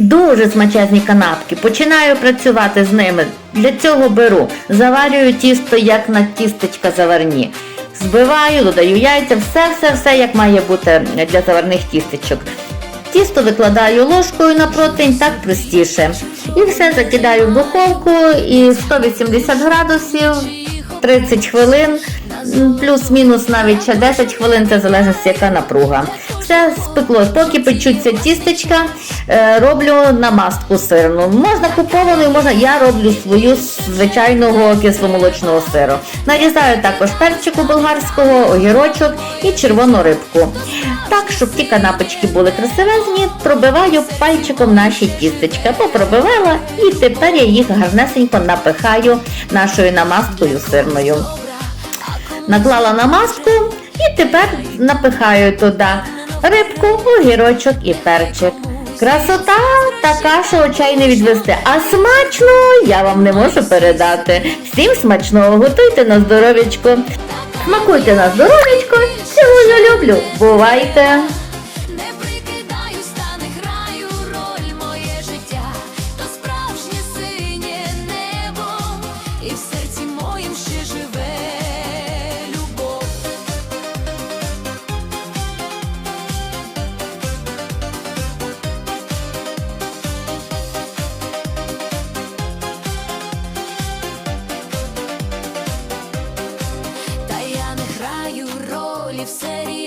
Дуже смачезні канапки. Починаю працювати з ними. Для цього беру, заварюю тісто, як на тістечка заварні. Збиваю, додаю яйця, все, все, все як має бути для заварних тістечок. Тісто викладаю ложкою на противень, так простіше. І все закидаю в духовку і 180 градусів 30 хвилин, плюс-мінус навіть ще 10 хвилин, це залежить яка напруга. Все спекло, поки печуться тістечка, е, роблю намастку сирну. Можна куповану, можна, я роблю свою з звичайного кисломолочного сиру. Нарізаю також перчику болгарського, огірочок і червону рибку. Так, щоб ті канапочки були красивезні, пробиваю пальчиком наші тістечка. Попробивала і тепер я їх гарнесенько напихаю нашою намасткою сирною. Наклала намазку і тепер напихаю туди рибку, огірочок і перчик. Красота така, що очей не відвести. А смачно я вам не можу передати. Всім смачного готуйте на здоров'ячко. Смакуйте на здоров'ячко. Цілую люблю. Бувайте! І все you've said it.